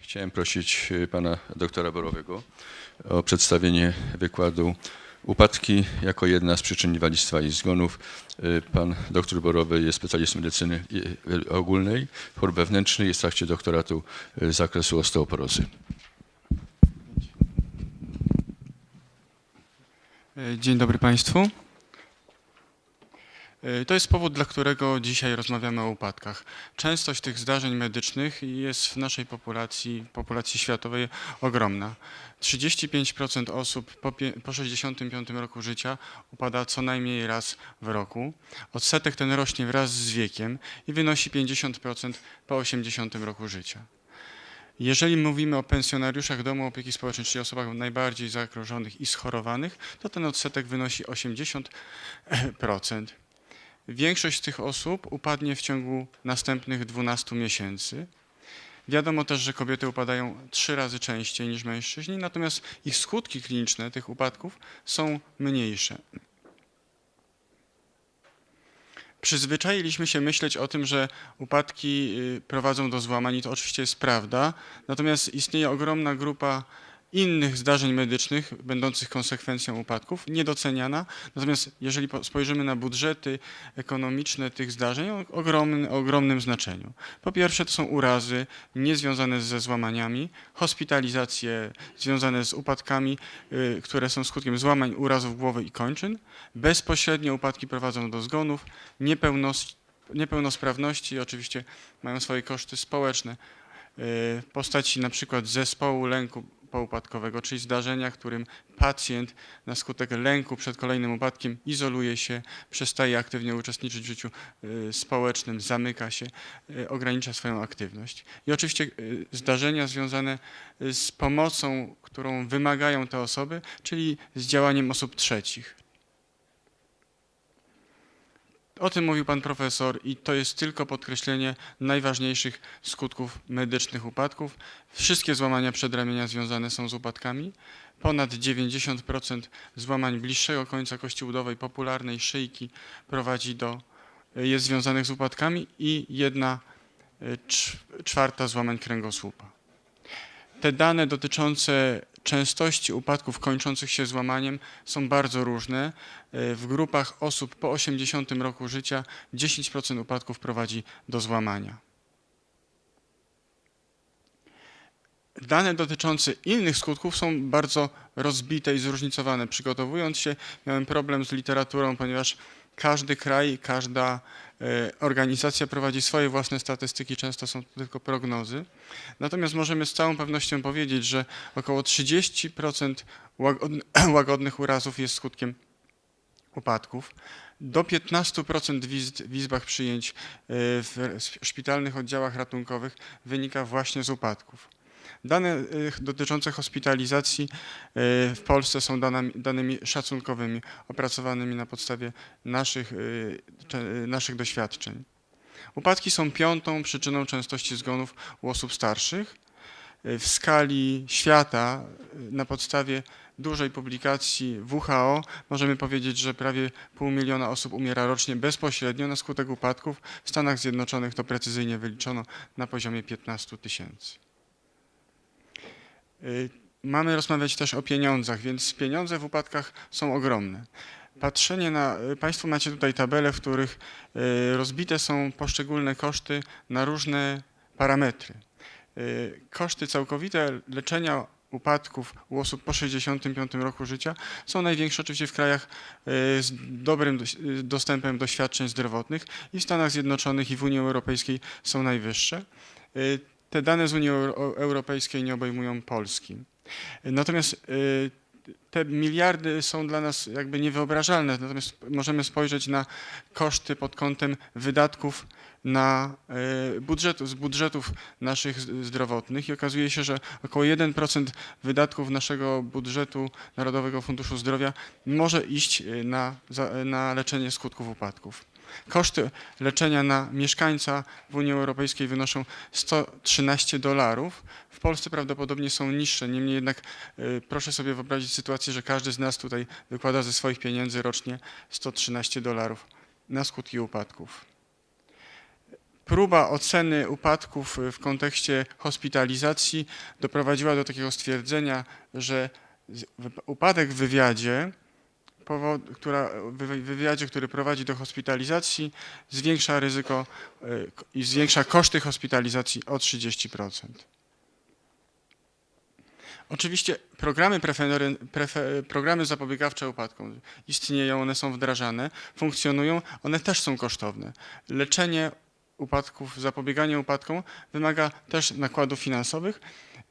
Chciałem prosić y, pana doktora Borowego o przedstawienie wykładu Upadki jako jedna z przyczyn inwalidztwa i zgonów. Y, Pan doktor Borowy jest specjalistą medycyny y, ogólnej, chorób wewnętrznych, jest w trakcie doktoratu z zakresu osteoporozy. E, Dzień dobry Państwu. E, To jest powód, dla którego dzisiaj rozmawiamy o upadkach. Częstość tych zdarzeń medycznych jest w naszej populacji, populacji światowej ogromna. 35% osób po, po 65 roku życia upada co najmniej raz w roku. Odsetek ten rośnie wraz z wiekiem i wynosi 50% po 80 roku życia. Jeżeli mówimy o pensjonariuszach domu opieki społecznej, czyli osobach najbardziej zagrożonych i schorowanych, to ten odsetek wynosi 80%. Większość tych osób upadnie w ciągu następnych 12 miesięcy. Wiadomo też, że kobiety upadają trzy razy częściej niż mężczyźni, natomiast ich skutki kliniczne tych upadków są mniejsze. Przyzwyczailiśmy się myśleć o tym, że upadki y, prowadzą do złamań i to oczywiście jest prawda, natomiast istnieje ogromna grupa innych zdarzeń medycznych będących konsekwencją upadków, niedoceniana. Natomiast jeżeli po- spojrzymy na budżety ekonomiczne tych zdarzeń, o ogromny, o ogromnym znaczeniu. Po pierwsze to są urazy niezwiązane ze złamaniami, hospitalizacje związane z upadkami, y, które są skutkiem złamań, urazów głowy i kończyn. Bezpośrednio upadki prowadzą do zgonów, niepełnos, niepełnosprawności oczywiście mają swoje koszty społeczne y, postaci na przykład zespołu lęku poupadkowego, czyli zdarzenia, w którym pacjent na skutek lęku przed kolejnym upadkiem izoluje się, przestaje aktywnie uczestniczyć w życiu y, społecznym, zamyka się, y, ogranicza swoją aktywność. I oczywiście y, zdarzenia związane z pomocą, którą wymagają te osoby, czyli z działaniem osób trzecich. O tym mówił pan profesor i to jest tylko podkreślenie najważniejszych skutków medycznych upadków. Wszystkie złamania przedramienia związane są z upadkami. Ponad 90% złamań bliższego końca kości udowej, popularnej szyjki prowadzi do, jest związanych z upadkami i jedna cz- czwarta złamań kręgosłupa. Te dane dotyczące częstości upadków kończących się złamaniem są bardzo różne. E, W grupach osób po 80 roku życia 10% upadków prowadzi do złamania. Dane dotyczące innych skutków są bardzo rozbite i zróżnicowane. Przygotowując się, miałem problem z literaturą, ponieważ każdy kraj, każda e, organizacja prowadzi swoje własne statystyki, często są to tylko prognozy. Natomiast możemy z całą pewnością powiedzieć, że około 30% łagodn- łagodnych urazów jest skutkiem upadków. Do 15% wizyt w izbach przyjęć y, w szpitalnych oddziałach ratunkowych wynika właśnie z upadków. Dane y, dotyczące hospitalizacji y, w Polsce są danami, danymi szacunkowymi, opracowanymi na podstawie naszych, y, naszych doświadczeń. Upadki są piątą przyczyną częstości zgonów u osób starszych. W skali świata, na podstawie dużej publikacji WHO, możemy powiedzieć, że prawie pół miliona osób umiera rocznie bezpośrednio na skutek upadków. W Stanach Zjednoczonych to precyzyjnie wyliczono na poziomie 15 tysięcy. Y, Mamy rozmawiać też o pieniądzach, więc pieniądze w upadkach są ogromne. Patrzenie na, y, Państwo macie tutaj tabele, w których y, rozbite są poszczególne koszty na różne parametry. Koszty całkowite leczenia upadków u osób po 65 roku życia są największe oczywiście w krajach z dobrym dostępem do świadczeń zdrowotnych i w Stanach Zjednoczonych i w Unii Europejskiej są najwyższe. Te dane z Unii Euro- Europejskiej nie obejmują Polski. Natomiast y, te miliardy są dla nas jakby niewyobrażalne, natomiast możemy spojrzeć na koszty pod kątem wydatków na y, budżetu, z budżetów naszych zdrowotnych i okazuje się, że około 1% wydatków naszego budżetu Narodowego Funduszu Zdrowia może iść y, na, na leczenie skutków upadków. Koszty leczenia na mieszkańca w Unii Europejskiej wynoszą 113 dolarów. W Polsce prawdopodobnie są niższe, niemniej jednak y, proszę sobie wyobrazić sytuację, że każdy z nas tutaj wykłada ze swoich pieniędzy rocznie 113 dolarów na skutki upadków. próba oceny upadków w kontekście hospitalizacji doprowadziła do takiego stwierdzenia, że upadek w wywiadzie, która, w wy- wywiadzie, który prowadzi do hospitalizacji, zwiększa ryzyko k- i zwiększa koszty hospitalizacji o 30%. Oczywiście programy, prefe, programy zapobiegawcze upadkom istnieją, one są wdrażane, funkcjonują, one też są kosztowne. Leczenie upadków, zapobieganie upadkom wymaga też nakładów finansowych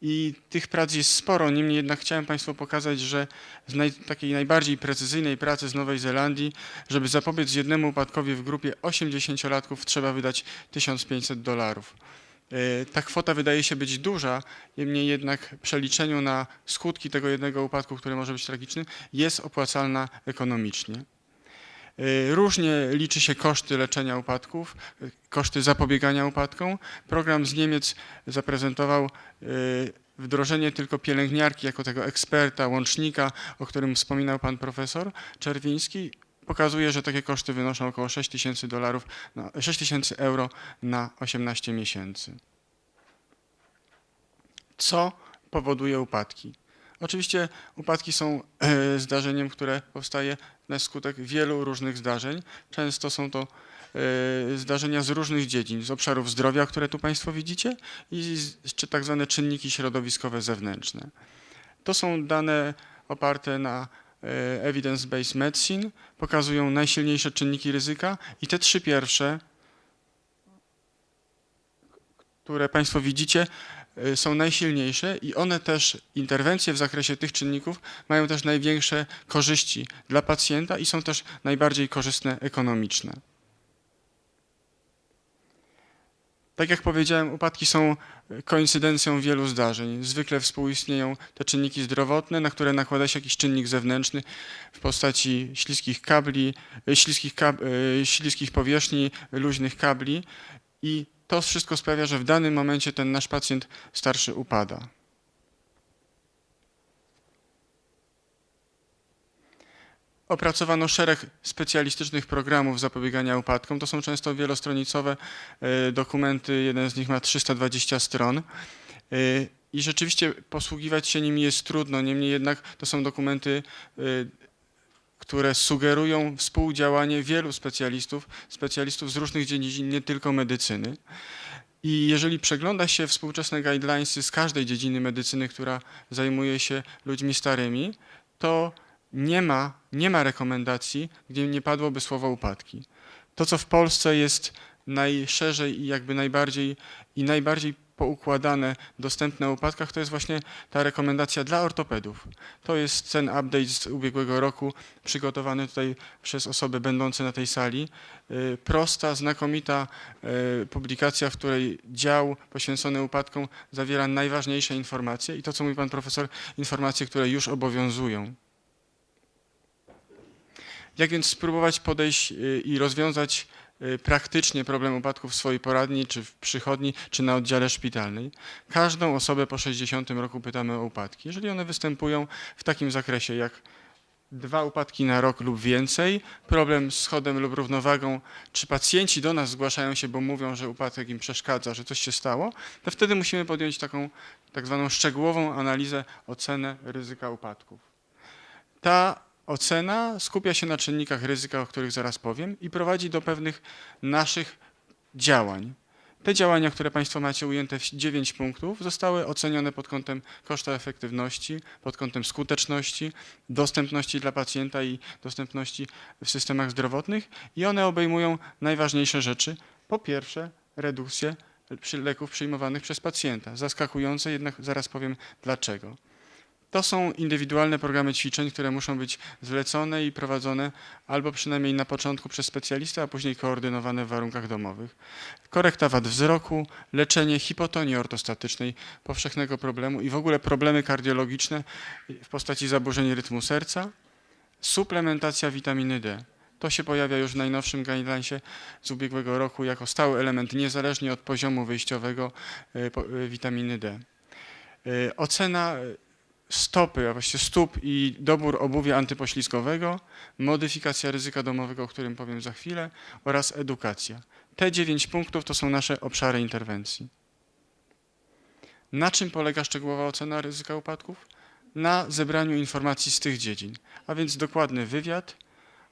i tych prac jest sporo, niemniej jednak chciałem Państwu pokazać, że z naj, takiej najbardziej precyzyjnej pracy z Nowej Zelandii, żeby zapobiec jednemu upadkowi w grupie 80-latków trzeba wydać 1500 dolarów. E, Ta kwota wydaje się być duża, niemniej jednak przeliczeniu na skutki tego jednego upadku, który może być tragiczny, jest opłacalna ekonomicznie. E, Różnie liczy się koszty leczenia upadków, e, koszty zapobiegania upadkom. Program z Niemiec zaprezentował e, wdrożenie tylko pielęgniarki jako tego eksperta, łącznika, o którym wspominał pan profesor Czerwiński. Pokazuje, że takie koszty wynoszą około 6 tysięcy dolarów, na- 6 tysięcy euro na 18 miesięcy. Co powoduje upadki? Oczywiście upadki są e, zdarzeniem, które powstaje na skutek wielu różnych zdarzeń. Często są to e, zdarzenia z różnych dziedzin, z obszarów zdrowia, które tu Państwo widzicie, i czy tak zwane czynniki środowiskowe zewnętrzne. To są dane oparte na e, evidence-based medicine, pokazują najsilniejsze czynniki ryzyka i te trzy pierwsze, które Państwo widzicie, są najsilniejsze i one też, interwencje w zakresie tych czynników mają też największe korzyści dla pacjenta i są też najbardziej korzystne ekonomiczne. Tak jak powiedziałem, upadki są koincydencją wielu zdarzeń. Zwykle współistnieją te czynniki zdrowotne, na które nakłada się jakiś czynnik zewnętrzny w postaci śliskich kabli, y, śliskich, kab, y, śliskich powierzchni, luźnych kabli i to wszystko sprawia, że w danym momencie ten nasz pacjent starszy upada. Opracowano szereg specjalistycznych programów zapobiegania upadkom. To są często wielostronicowe e, dokumenty, jeden z nich ma 320 stron. E, I rzeczywiście posługiwać się nimi jest trudno, niemniej jednak to są dokumenty, e, które sugerują współdziałanie wielu specjalistów, specjalistów z różnych dziedzin, nie tylko medycyny. I jeżeli przegląda się współczesne guidelinesy z każdej dziedziny medycyny, która zajmuje się ludźmi starymi, to nie ma, nie ma rekomendacji, gdzie nie padłoby słowo upadki. To, co w Polsce jest najszerzej i jakby najbardziej i najbardziej poukładane, dostępne o upadkach, to jest właśnie ta rekomendacja dla ortopedów. To jest ten update z ubiegłego roku, przygotowany tutaj przez osoby będące na tej sali. Y, Prosta, znakomita y, publikacja, w której dział poświęcony upadkom zawiera najważniejsze informacje i to, co mówi pan profesor, informacje, które już obowiązują. Jak więc spróbować podejść y, i rozwiązać praktycznie problem upadków w swojej poradni, czy w przychodni, czy na oddziale szpitalnej? Każdą osobę po 60 roku pytamy o upadki. Jeżeli one występują w takim zakresie jak dwa upadki na rok lub więcej, problem z schodem lub równowagą, czy pacjenci do nas zgłaszają się, bo mówią, że upadek im przeszkadza, że coś się stało, to wtedy musimy podjąć taką tak zwaną szczegółową analizę, ocenę ryzyka upadków. Ta ocena skupia się na czynnikach ryzyka, o których zaraz powiem, i prowadzi do pewnych naszych działań. Te działania, które Państwo macie ujęte w 9 punktów, zostały ocenione pod kątem koszta efektywności, pod kątem skuteczności, dostępności dla pacjenta i dostępności w systemach zdrowotnych i one obejmują najważniejsze rzeczy. Po pierwsze, redukcję leków przyjmowanych przez pacjenta. Zaskakujące, jednak zaraz powiem dlaczego. To są indywidualne programy ćwiczeń, które muszą być zlecone i prowadzone albo przynajmniej na początku przez specjalistę, a później koordynowane w warunkach domowych. Korekta wad wzroku, leczenie hipotonii ortostatycznej, powszechnego problemu i w ogóle problemy kardiologiczne w postaci zaburzeń rytmu serca, suplementacja witaminy D. To się pojawia już w najnowszym guidelinesie z ubiegłego roku jako stały element, niezależnie od poziomu wyjściowego po- y, witaminy D. Y, Ocena stopy, a właściwie stóp i dobór obuwia antypoślizgowego, modyfikacja ryzyka domowego, o którym powiem za chwilę oraz edukacja. Te dziewięć punktów to są nasze obszary interwencji. Na czym polega szczegółowa ocena ryzyka upadków? Na zebraniu informacji z tych dziedzin, a więc dokładny wywiad,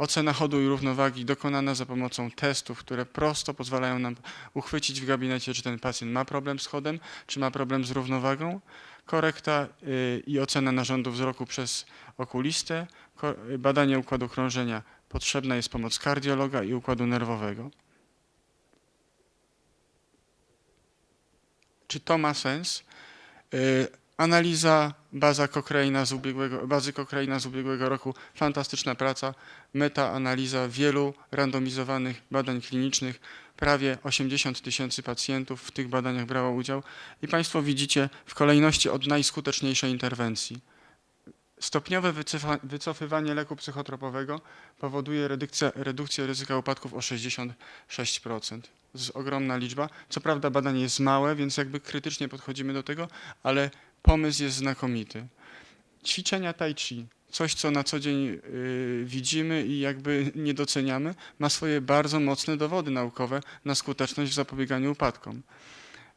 ocena chodu i równowagi dokonana za pomocą testów, które prosto pozwalają nam uchwycić w gabinecie, czy ten pacjent ma problem z chodem, czy ma problem z równowagą, korekta y, i ocena narządu wzroku przez okulistę, y, badanie układu krążenia. Potrzebna jest pomoc kardiologa i układu nerwowego. Czy to ma sens? Analiza baza Cochrane'a z ubiegłego, bazy Cochrane'a z ubiegłego roku, fantastyczna praca, metaanaliza wielu randomizowanych badań klinicznych, prawie 80 tysięcy pacjentów w tych badaniach brało udział i Państwo widzicie w kolejności od najskuteczniejszej interwencji. Stopniowe wycofywanie leku psychotropowego powoduje redukcję, redukcję ryzyka upadków o 66%. To jest ogromna liczba. Co prawda badanie jest małe, więc jakby krytycznie podchodzimy do tego, ale pomysł jest znakomity. Ćwiczenia tai chi, coś co na co dzień y, widzimy i jakby nie doceniamy, ma swoje bardzo mocne dowody naukowe na skuteczność w zapobieganiu upadkom.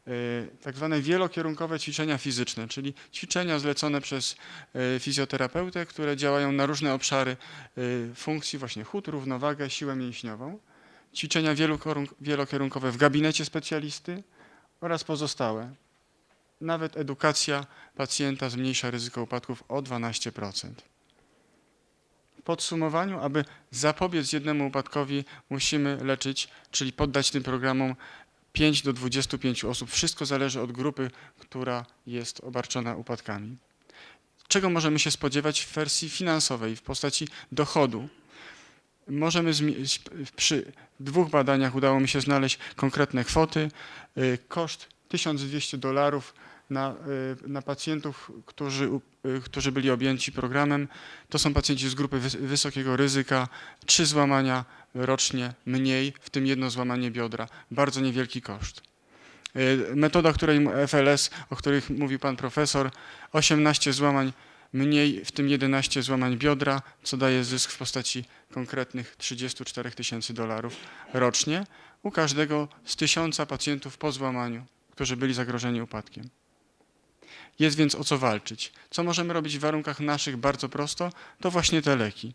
Y, tak zwane wielokierunkowe ćwiczenia fizyczne, czyli ćwiczenia zlecone przez y, fizjoterapeutę, które działają na różne obszary funkcji, właśnie chód, równowagę, siłę mięśniową. Ćwiczenia wielokierunkowe w gabinecie specjalisty oraz pozostałe. Nawet edukacja pacjenta zmniejsza ryzyko upadków o 12%. W podsumowaniu, aby zapobiec jednemu upadkowi, musimy leczyć, czyli poddać tym programom 5 do 25 osób. Wszystko zależy od grupy, która jest obarczona upadkami. Czego możemy się spodziewać w wersji finansowej, w postaci dochodu? Możemy przy dwóch badaniach udało mi się znaleźć konkretne kwoty. Y, Koszt 1200 dolarów na, y, na pacjentów, którzy, y, którzy byli objęci programem. To są pacjenci z grupy wys- wysokiego ryzyka, trzy złamania rocznie mniej, w tym jedno złamanie biodra. Bardzo niewielki koszt. Y, Metoda, której FLS, o których mówił pan profesor, 18 złamań mniej, w tym 11 złamań biodra, co daje zysk w postaci konkretnych 34 tysięcy dolarów rocznie u każdego z tysiąca pacjentów po złamaniu, którzy byli zagrożeni upadkiem. Jest więc o co walczyć. Co możemy robić w warunkach naszych bardzo prosto? To właśnie te leki.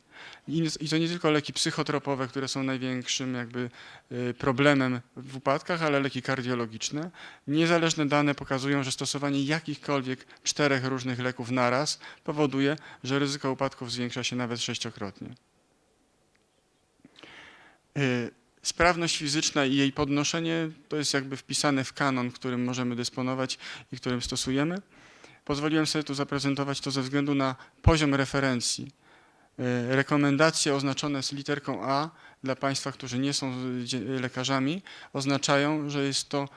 I to nie tylko leki psychotropowe, które są największym jakby y, problemem w upadkach, ale leki kardiologiczne. Niezależne dane pokazują, że stosowanie jakichkolwiek czterech różnych leków naraz powoduje, że ryzyko upadków zwiększa się nawet sześciokrotnie. Sprawność fizyczna i jej podnoszenie to jest jakby wpisane w kanon, którym możemy dysponować i którym stosujemy. Pozwoliłem sobie tu zaprezentować to ze względu na poziom referencji. Y, Rekomendacje oznaczone z literką A dla Państwa, którzy nie są lekarzami, oznaczają, że jest to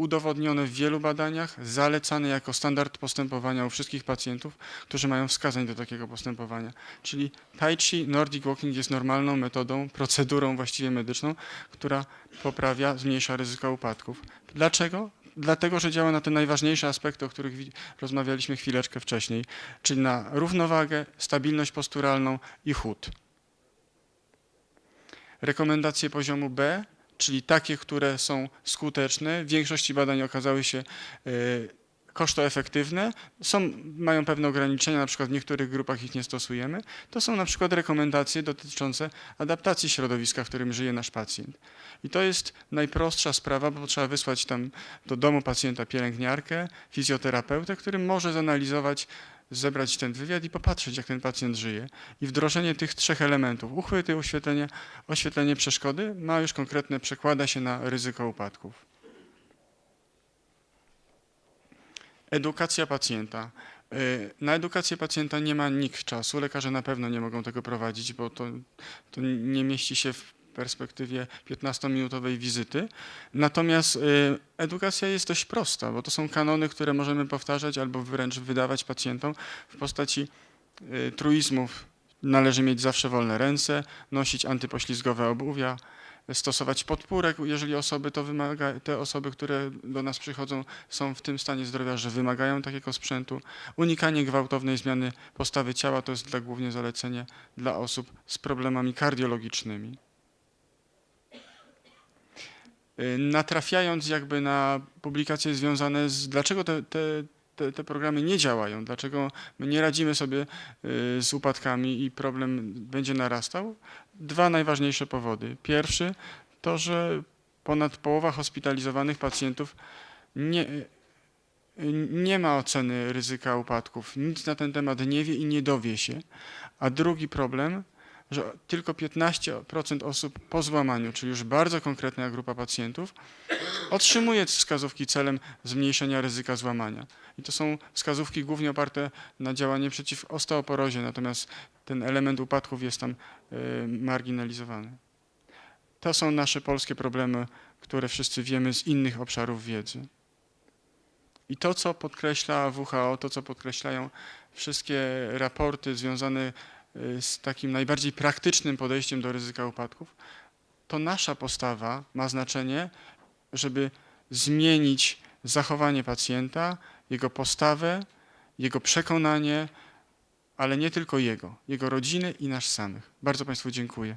udowodnione w wielu badaniach, zalecane jako standard postępowania u wszystkich pacjentów, którzy mają wskazań do takiego postępowania. Czyli Tai Chi, Nordic Walking jest normalną metodą, procedurą właściwie medyczną, która poprawia, zmniejsza ryzyko upadków. Dlaczego? Dlatego, że działa na te najważniejsze aspekty, o których wi- rozmawialiśmy chwileczkę wcześniej, czyli na równowagę, stabilność posturalną i chód. Rekomendacje poziomu B, czyli takie, które są skuteczne, w większości badań okazały się y, kosztoefektywne, są, mają pewne ograniczenia, na przykład w niektórych grupach ich nie stosujemy. To są na przykład rekomendacje dotyczące adaptacji środowiska, w którym żyje nasz pacjent. I to jest najprostsza sprawa, bo trzeba wysłać tam do domu pacjenta pielęgniarkę, fizjoterapeutę, który może zanalizować, zebrać ten wywiad i popatrzeć, jak ten pacjent żyje. I wdrożenie tych trzech elementów, uchwyty, oświetlenie, oświetlenie przeszkody, ma już konkretne, przekłada się na ryzyko upadków. Edukacja pacjenta. Y, Na edukację pacjenta nie ma nikt czasu. Lekarze na pewno nie mogą tego prowadzić, bo to, to nie mieści się w perspektywie 15-minutowej wizyty. Natomiast y, edukacja jest dość prosta, bo to są kanony, które możemy powtarzać albo wręcz wydawać pacjentom w postaci y, truizmów. Należy mieć zawsze wolne ręce, nosić antypoślizgowe obuwia, stosować podpórek, jeżeli osoby to wymaga, te osoby, które do nas przychodzą, są w tym stanie zdrowia, że wymagają takiego sprzętu. Unikanie gwałtownej zmiany postawy ciała to jest dla, głównie zalecenie dla osób z problemami kardiologicznymi. Y, natrafiając jakby na publikacje związane z dlaczego te, te, te, te programy nie działają, dlaczego my nie radzimy sobie y, z upadkami i problem będzie narastał, dwa najważniejsze powody. Pierwszy to, że ponad połowa hospitalizowanych pacjentów nie, nie ma oceny ryzyka upadków, nic na ten temat nie wie i nie dowie się. A drugi problem, że tylko 15% osób po złamaniu, czyli już bardzo konkretna grupa pacjentów, otrzymuje wskazówki celem zmniejszenia ryzyka złamania. I to są wskazówki głównie oparte na działanie przeciw osteoporozie, natomiast ten element upadków jest tam y, marginalizowany. To są nasze polskie problemy, które wszyscy wiemy z innych obszarów wiedzy. I to, co podkreśla WHO, to, co podkreślają wszystkie raporty związane y, z takim najbardziej praktycznym podejściem do ryzyka upadków, to nasza postawa ma znaczenie, żeby zmienić zachowanie pacjenta, jego postawę, jego przekonanie, ale nie tylko jego, jego rodziny i nas samych. Bardzo Państwu dziękuję.